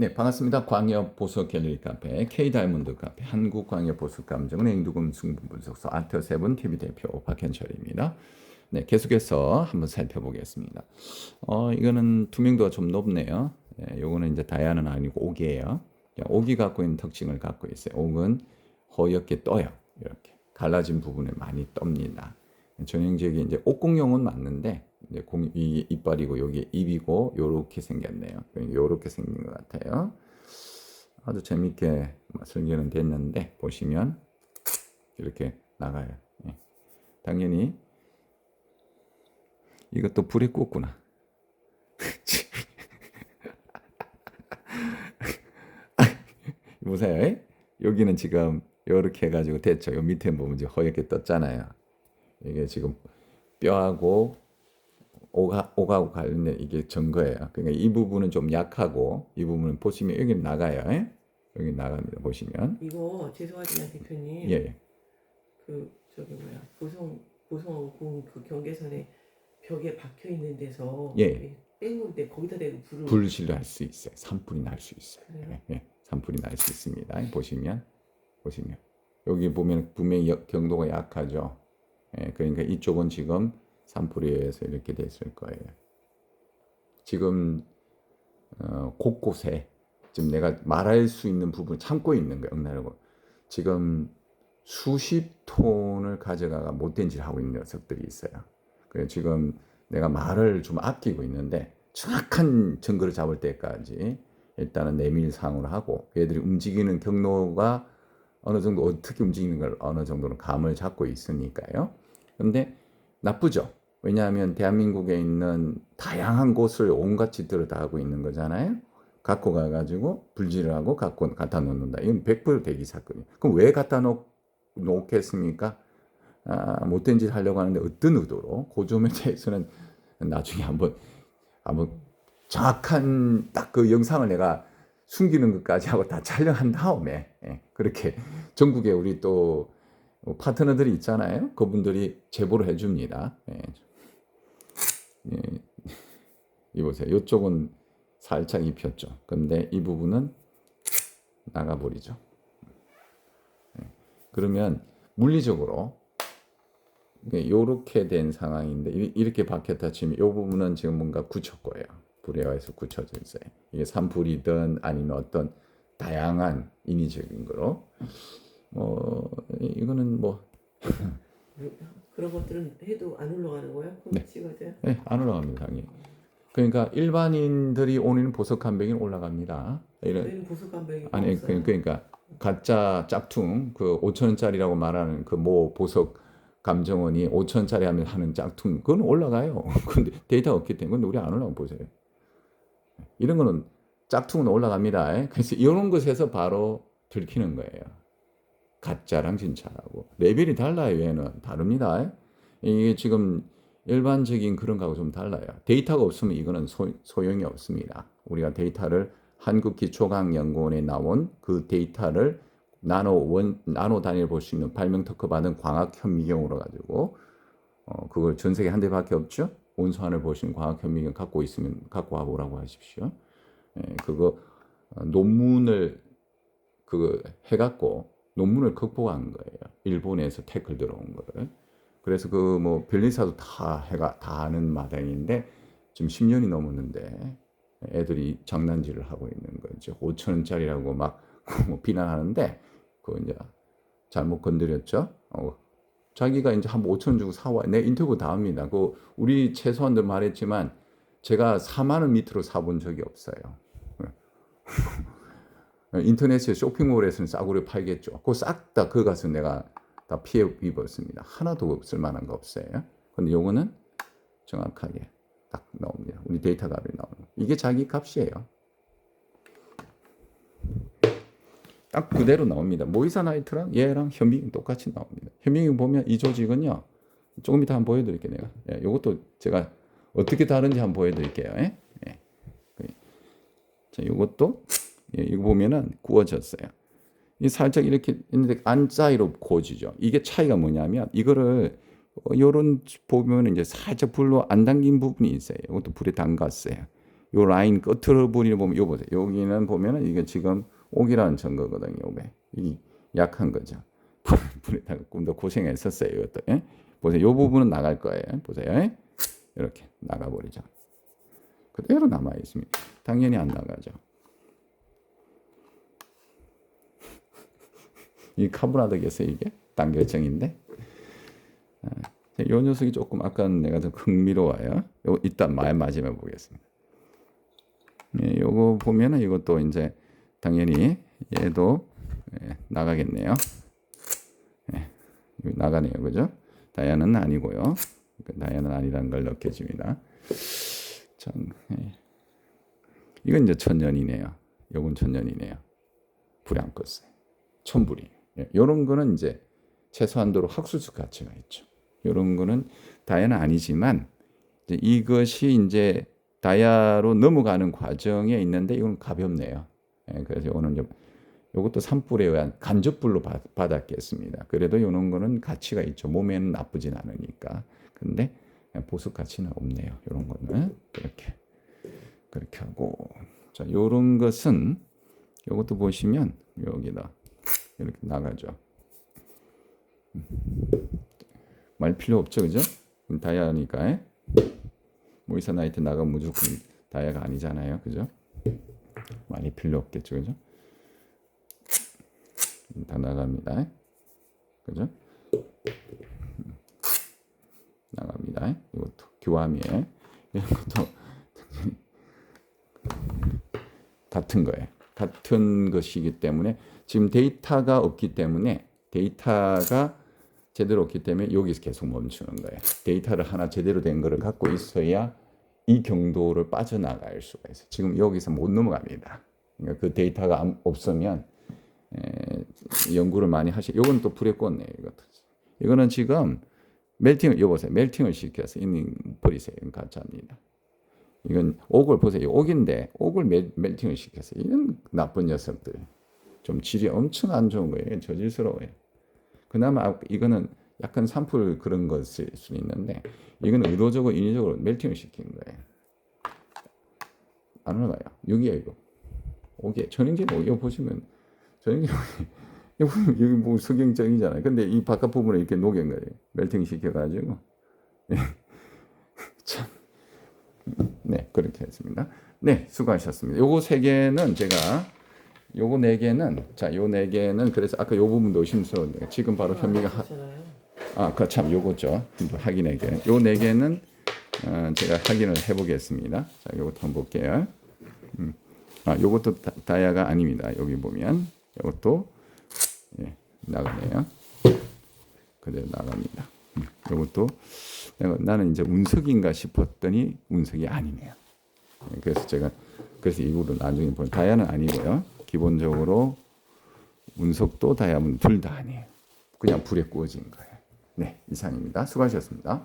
네, 반갑습니다. 광역 보석 갤러리 카페, K 다이몬드 카페, 한국 광역 보석 감정은 행두금 승분 분석소 아트 세븐 TV 대표 박현철입니다. 네, 계속해서 한번 살펴보겠습니다. 어, 이거는 투명도가 좀 높네요. 예, 요거는 이제 다이아는 아니고 옥이에요. 자, 옥이 갖고 있는 특징을 갖고 있어요. 옥은 허옇게 떠요. 이렇게 갈라진 부분에 많이 떱니다. 전형적인 이제 옥공룡은 맞는데 이제 공, 이 이빨이고 여기 입이고 요렇게 생겼네요. 요렇게 생긴 것 같아요. 아주 재밌게 설계는 됐는데 보시면 이렇게 나가요. 예. 당연히 이것도 불에 꽂구나. 보세요. 예? 여기는 지금 이렇게 해가지고 됐죠. 요 밑에 보면 이제 허옇게 떴잖아요. 이게 지금 뼈하고 오가, 오가고 관련된 이게 증거예요. 그러니까 이 부분은 좀 약하고 이 부분은 보시면 여기 나가요. 예? 여기 나갑니다. 보시면 이거 죄송하지만 대표님 예, 예. 그 저기 뭐야 보성 보성공 그 경계선에 벽에 박혀 있는 데서 예. 땡는데 거기다 대고 불을 불실로 할 수 있어요. 산불이 날 수 있어요. 그래요? 예, 예. 산불이 날 수 있습니다. 보시면 보시면 여기 보면 분명히 여- 경도가 약하죠. 예, 그러니까 이쪽은 지금 산불에 의해서 이렇게 됐을 거예요. 지금 어, 곳곳에 지금 내가 말할 수 있는 부분 참고 있는 거예요. 응나라고 지금 수십 톤을 가져가가 못된 짓을 하고 있는 녀석들이 있어요. 그래서 지금 내가 말을 좀 아끼고 있는데 정확한 증거를 잡을 때까지 일단은 내밀상으로 하고 얘들이 움직이는 경로가 어느 정도 어떻게 움직이는 걸 어느 정도는 감을 잡고 있으니까요. 근데 나쁘죠. 왜냐하면 대한민국에 있는 다양한 곳을 온갖 짓들을 다 하고 있는 거잖아요. 갖고 가가지고 불질을 하고 갖고 갖다 놓는다. 이건 100% 대기 사건이에요. 그럼 왜 갖다 놓, 놓겠습니까? 아, 못된 짓 하려고 하는데 어떤 의도로? 그 점에 대해서는 나중에 한번 한번 정확한 딱 그 영상을 내가 숨기는 것까지 하고 다 촬영한 다음에 예, 그렇게 전국에 우리 또 파트너들이 있잖아요. 그분들이 제보를 해줍니다. 예. 예. 이보세요. 이쪽은 살짝 입혔죠. 근데 이 부분은 나가버리죠. 예. 그러면 물리적으로 이렇게 된 상황인데 이- 이렇게 박혔다 치면 이 부분은 지금 뭔가 굳힐 거예요. 불에 의해서 굳혀져 있어요. 이게 산불이든 아니면 어떤 다양한 인위적인 거로 뭐 이- 이거는 뭐 그런 것들은 해도 안 올라가는 거예요? 그럼 네. 찍어져요? 예, 안 올라갑니다, 당연히. 그러니까 일반인들이 오는 보석 감백은 올라갑니다. 이런 저희는 보석감정이 아니 그- 그러니까 가짜 짝퉁 그 5천 원짜리라고 말하는 그 모 보석 감정원이 5천 원짜리 하면 하는 짝퉁 그건 올라가요. 근데 데이터가 없기 때문에 우리 안 올라가 보세요. 이런 거는 짝퉁은 올라갑니다. 그래서 이런 것에서 바로 들키는 거예요. 가짜랑 진짜라고 레벨이 달라요. 얘는 다릅니다. 이게 지금 일반적인 그런 거하고 좀 달라요. 데이터가 없으면 이거는 소, 소용이 없습니다. 우리가 데이터를 한국기초과학연구원에 나온 그 데이터를 나노 원 나노 단위를 볼 수 있는 발명 특허 받은 광학 현미경으로 가지고 어 그걸 전 세계 한 대밖에 없죠. 온수환을 보시는 광학 현미경 갖고 있으면 갖고 와 보라고 하십시오. 예, 그거 어, 논문을 그 해 갖고 논문을 극복한 거예요. 일본에서 태클 들어온 거를. 그래서 그 뭐 변리사도 다 해가 다 아는 마당인데 지금 10년이 넘었는데 애들이 장난질을 하고 있는 거죠. 5천 원짜리라고 막 뭐 비난하는데 그 이제 잘못 건드렸죠. 어, 자기가 이제 한 5천 원 주고 사와. 내 인터뷰 다 합니다. 그 우리 최소한들 말했지만 제가 4만 원 밑으로 사본 적이 없어요. 인터넷에 쇼핑몰에서는 싸구려 팔겠죠. 그거 싹 다 그거 가서 내가 다 피해 입었습니다. 하나도 쓸만한 거 없어요. 근데 요거는 정확하게 딱 나옵니다. 우리 데이터 값이 나오는 거. 이게 자기 값이에요. 딱 그대로 나옵니다. 모이사 나이트랑 얘랑 현미경 똑같이 나옵니다. 현미경 보면 이 조직은요. 조금 이따 한번 보여드릴게요. 내가. 예, 이것도 제가 어떻게 다른지 한번 보여드릴게요. 예? 예. 자, 이것도 예, 이거 보면은 구워졌어요. 이 살짝 이렇게 있는데 안 사이로 구워지죠. 이게 차이가 뭐냐면 이거를 어, 요런 보면 이제 살짝 불로 안 당긴 부분이 있어요. 이것도 불에 담갔어요. 요 라인 끝으로 부분을 보면 요 보세요. 여기는 보면은 이게 지금 옥이라는 증거거든요. 이 약한 거죠. 불에다가 좀더 고생했었어요. 이것도 예? 보세요. 요 부분은 나갈 거예요. 보세요. 예? 이렇게 나가버리죠. 그대로 남아 있습니다. 당연히 안 나가죠. 이 카브라드겠어요 이게 단결정인데. 아, 자, 요 녀석이 조금 아까 내가 좀 흥미로워요. 요 일단 말 마지막에 보겠습니다. 예, 요거 보면은 이것도 이제 당연히 얘도 예, 나가겠네요. 예, 나가네요, 그죠? 다이아는 아니고요. 그 다이아는 아니라는 걸 느껴집니다. 참, 예. 이건 이제 천년이네요. 요건 천년이네요. 불이 안 껐어요. 천불이. 예, 요런 거는 이제 최소한도로 학술적 가치가 있죠. 요런 거는 다이아는 아니지만 이제 이것이 이제 다이아로 넘어가는 과정에 있는데 이건 가볍네요. 예, 그래서 오늘 좀 이것도 산불에 의한 간접불로 받, 받았겠습니다. 그래도 이런 거는 가치가 있죠. 몸에는 나쁘진 않으니까. 근데 보석 가치는 없네요. 이런 거는 그렇게 그렇게 하고 자 이런 것은 이것도 보시면 여기다 이렇게 나가죠. 음. 말 필요 없죠, 그죠? 다이아니까. 예? 모이사 나이트 나가면 무조건 다이아가 아니잖아요, 그죠? 말이 필요 없겠죠, 그죠? 다 나갑니다, 그죠? 나갑니다. 이것도 교함이에요. 이런 것도 같은 거예요. 같은 것이기 때문에 지금 데이터가 없기 때문에 데이터가 제대로 없기 때문에 여기서 계속 멈추는 거예요. 데이터를 하나 제대로 된 거를 갖고 있어야 이 경도를 빠져나갈 수가 있어요. 지금 여기서 못 넘어갑니다. 그러니까 그 데이터가 안- 없으면 에, 연구를 많이 하시. 이건 또 불에 꽂네요. 이것도. 이거는 지금 멜팅을 여보세요. 멜팅을 시켜서 있는 버리세요. 가짜입니다. 이건 옥을 보세요. 옥인데 옥을 멜, 멜팅을 시켜서 이건 나쁜 녀석들. 좀 질이 엄청 안 좋은 거예요. 저질스러워요. 그나마 아- 이거는 약간 산불 그런 것일 수 있는데 이건 의도적으로 인위적으로 멜팅을 시킨 거예요. 안 올라가요. 6이에요 이거. 5개. 전형진 5 이거 보시면 전형진 5 여기 뭐 석영적이잖아요. 근데 이 바깥 부분을 이렇게 녹인 거예요. 멜팅 시켜가지고 참. 네 그렇게 했습니다. 네 수고하셨습니다. 요거 세 개는 제가 요거 네 개는 자 요 네 개는 그래서 아까 요 부분도 의심스러운데 지금 바로 현미가 하, 아, 그 참 요거죠. 확인해 게. 요네 개는 어, 제가 확인을 해 보겠습니다. 자, 요것도 한번 볼게요. 음. 아, 요것도 다, 다이아가 아닙니다. 여기 보면 요것도 예, 나가네요. 그대로 나갑니다. 내가 나는 이제 운석인가 싶었더니 운석이 아니네요. 예, 그래서 제가 그래서 이거를 나중에 보면 다이아는 아니고요. 기본적으로 운석도 다이아몬드 둘 다 아니에요. 그냥 불에 구워진 거예요. 네, 이상입니다. 수고하셨습니다.